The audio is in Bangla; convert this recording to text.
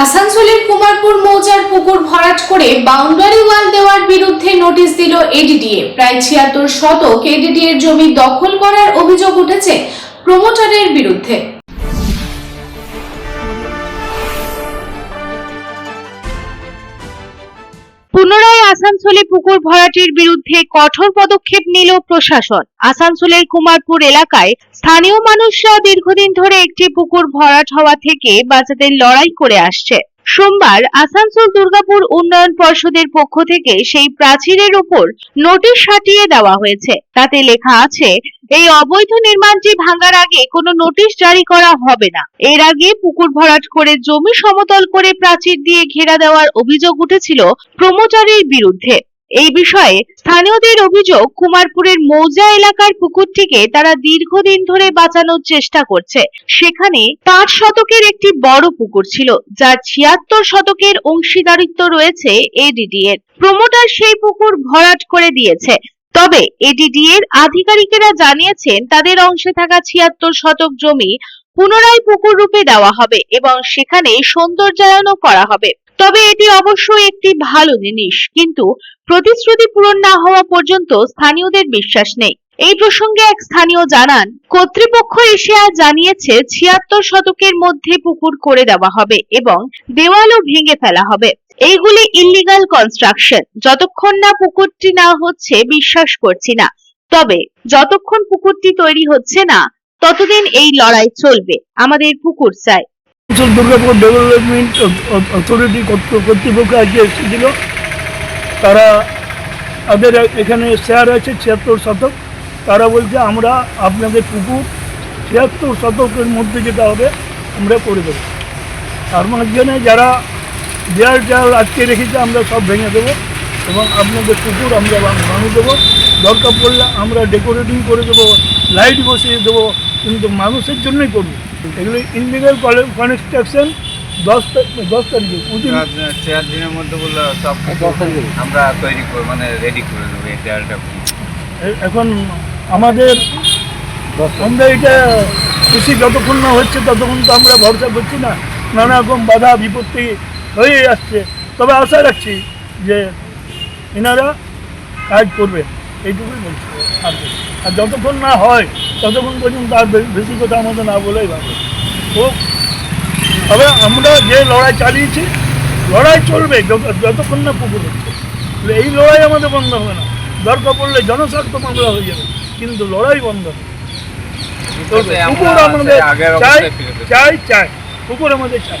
আসানসোলের কুমারপুর মৌজার পুকুর ভরাট করে বাউন্ডারি ওয়াল দেওয়ার বিরুদ্ধে নোটিশ দিল এডিডিএ প্রায় ছিয়াত্তর শতক এডিডিএর জমি দখল করার অভিযোগ উঠেছে প্রমোটারের বিরুদ্ধে। আসানসোলে পুকুর ভরাটির বিরুদ্ধে কঠোর পদক্ষেপ নিল প্রশাসন। আসানসোলের কুমারপুর এলাকায় স্থানীয় মানুষরা দীর্ঘদিন ধরে একটি পুকুর ভরাট হওয়া থেকে বাঁচাতে লড়াই করে আসছে। সোমবার আসানসোল দুর্গাপুর উন্নয়ন পর্ষদের পক্ষ থেকে সেই প্রাচীরের উপর নোটিশ সাটিয়ে দেওয়া হয়েছে। তাতে লেখা আছে এই অবৈধ নির্মাণটি ভাঙার আগে কোনো নোটিশ জারি করা হবে না। এর আগে পুকুর ভরাট করে জমি সমতল করে প্রাচীর দিয়ে ঘেরা দেওয়ার অভিযোগ উঠেছিল প্রমোটারের বিরুদ্ধে। এই বিষয়ে স্থানীয়দের অভিযোগ, কুমারপুরের মৌজা এলাকার পুকুরটিকে তারা দীর্ঘদিন ধরে বাঁচানোর চেষ্টা করছে। সেখানে পাঁচ শতকের একটি বড় পুকুর ছিল, যার ছিয়াত্তর শতকের অংশীদারিত্ব রয়েছে এডিডি এর। প্রমোটার সেই পুকুর ভরাট করে দিয়েছে। তবে এডিডি এর আধিকারিকেরা জানিয়েছেন, তাদের অংশে থাকা ছিয়াত্তর শতক জমি পুনরায় পুকুর রূপে দেওয়া হবে এবং সেখানে সৌন্দর্যায়নও করা হবে। তবে এটি অবশ্যই একটি ভালো জিনিস, কিন্তু প্রতিশ্রুতি পূরণ না হওয়া পর্যন্ত স্থানীয়দের বিশ্বাস নেই। এই প্রসঙ্গে এক স্থানীয় জানান, কর্তৃপক্ষ এসে আজ জানিয়েছে ছিয়াত্তর শতকের মধ্যে পুকুর করে দেওয়া হবে এবং দেওয়ালও ভেঙে ফেলা হবে। এইগুলি ইল্লিগাল কনস্ট্রাকশন যতক্ষণ না পুকুরটি না হচ্ছে, বিশ্বাস করছি না। তবে যতক্ষণ পুকুরটি তৈরি হচ্ছে না, ততদিন এই লড়াই চলবে। আমাদের পুকুর চাই। দুর্গাপুর ডেভেলপমেন্ট অথরিটি কর্তৃপক্ষ আজকে এসেছিল। তারা তাদের এখানে শেয়ার আছে, ছিয়াত্তর শতক। তারা বলছে, আমরা আপনাদের পুকুর ছিয়াত্তর শতকের মধ্যে যেটা হবে, আমরা করে দেবো। তার মাঝখানে যারা দেয়াল টেয়াল আটকে রেখেছে আমরা সব ভেঙে দেবো এবং আপনাদের কুকুর আমরা বানিয়ে দেবো। দরকার পড়লে আমরা ডেকোরেটিং করে দেবো লাইট বসিয়ে দেবো কিন্তু মানুষের জন্যই করব। এগুলো ইনলিগাল কনস্ট্রাকশন দশ দশ তারিখে পুঁজি চার দিনের মধ্যে বলল সব আমরা তৈরি করে মানে রেডি করে দেবো এই দেয়ালটা। এখন আমাদের আমরা এটা কৃষি যতক্ষণ না হচ্ছে ততক্ষণ তো আমরা ভরসা করছি না। নানা রকম বাধা বিপত্তি হয়ে আসছে। তবে আশা রাখছি যে এনারা কাজ করবে। এইটুকুই বলছি। আর আর যতক্ষণ না হয় ততক্ষণ পর্যন্ত আর বেশি কথা আমাদের না বলেই ভালো। ও তবে আমরা যে লড়াই চালিয়েছি লড়াই চলবে যতক্ষণ না পুকুর হচ্ছে। এই লড়াই আমাদের বন্ধ হবে না। দরকার পড়লে জনস্বার্থ মামলা হয়ে যাবে কিন্তু লড়াই বন্ধ হবে। পুকুর আমাদের চাই চাই চাই। পুকুর আমাদের চাই।